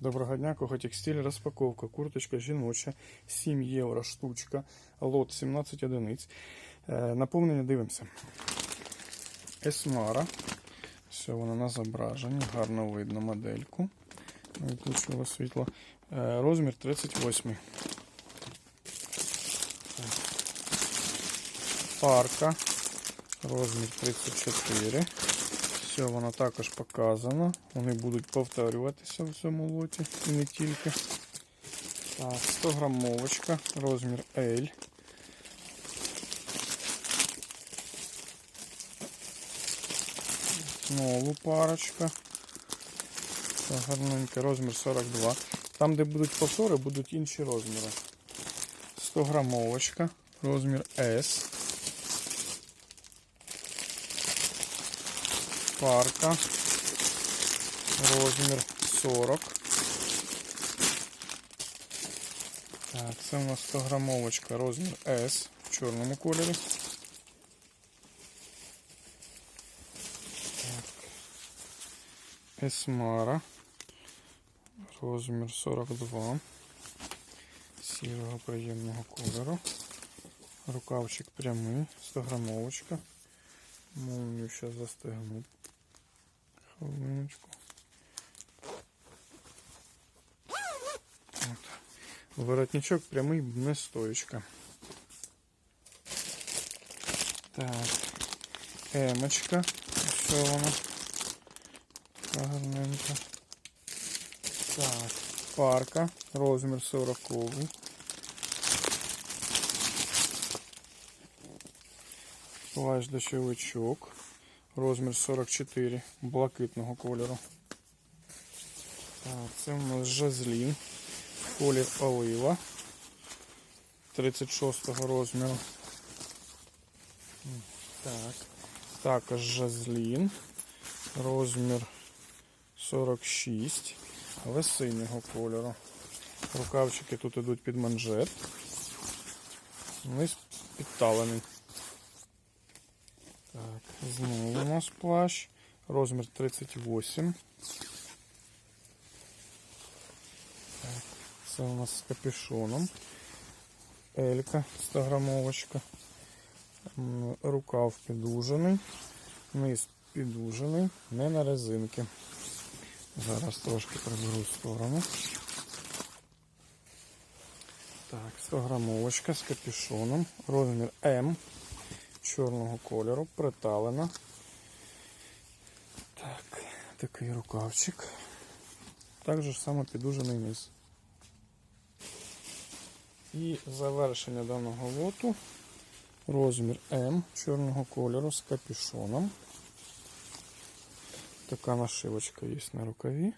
Доброго дня, Кохотекстиль, розпаковка, курточка жіноча, 7 євро штучка, лот 17 одиниць. Е, Наповнення дивимося. Есмара. Все, вона на зображенні, гарно видно модельку. Виключило світло. Е, Розмір 38. Парка. Розмір 34. Все, воно також показано. Вони будуть повторюватися в цьому лоті і не тільки. Так, 100 грамовочка, розмір L. Знову парочка. Це гарненька, розмір 42. Там, де будуть повтори, будуть інші розміри. 100 грамовочка, розмір S. парка. Розмір 40. Так, це у нас 100 грамовочка, розмір S в чорному кольорі. Так. Есмара. Розмір 42. Сірого приємного кольору. Рукавчик прямий, 100 грамовочка. Молнию сейчас застегну. Хвилиночку. От. Воротничок прямий, не стоечка. Так. Емочка. Що вона? Така гарненька. Так. Парка. Розмір 40. Плащ дощовичок. Розмір 44 блакитного кольору. Так, це у нас жазлін. Колір олива. 36 розміру. Так. Також жазлін. Розмір 46. Але синього кольору. Рукавчики тут ідуть під манжет. Низ підталений. Так, знову у нас плащ. Розмір 38. Так, це у нас з капюшоном. Елька 100 грамовочка. Рукав підужений. Низ підужений. Не на резинки. Зараз трошки приберу в сторону. Так, 100 грамовочка з капюшоном. Розмір М чорного кольору, приталена. Так, такий рукавчик. Так же само підужений низ. І завершення даного лоту розмір М чорного кольору з капюшоном. Така нашивочка є на рукаві.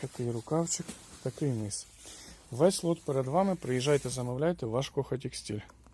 Такий рукавчик, такий низ. Весь лот перед вами. Приїжджайте, замовляйте ваш Кохотекстиль.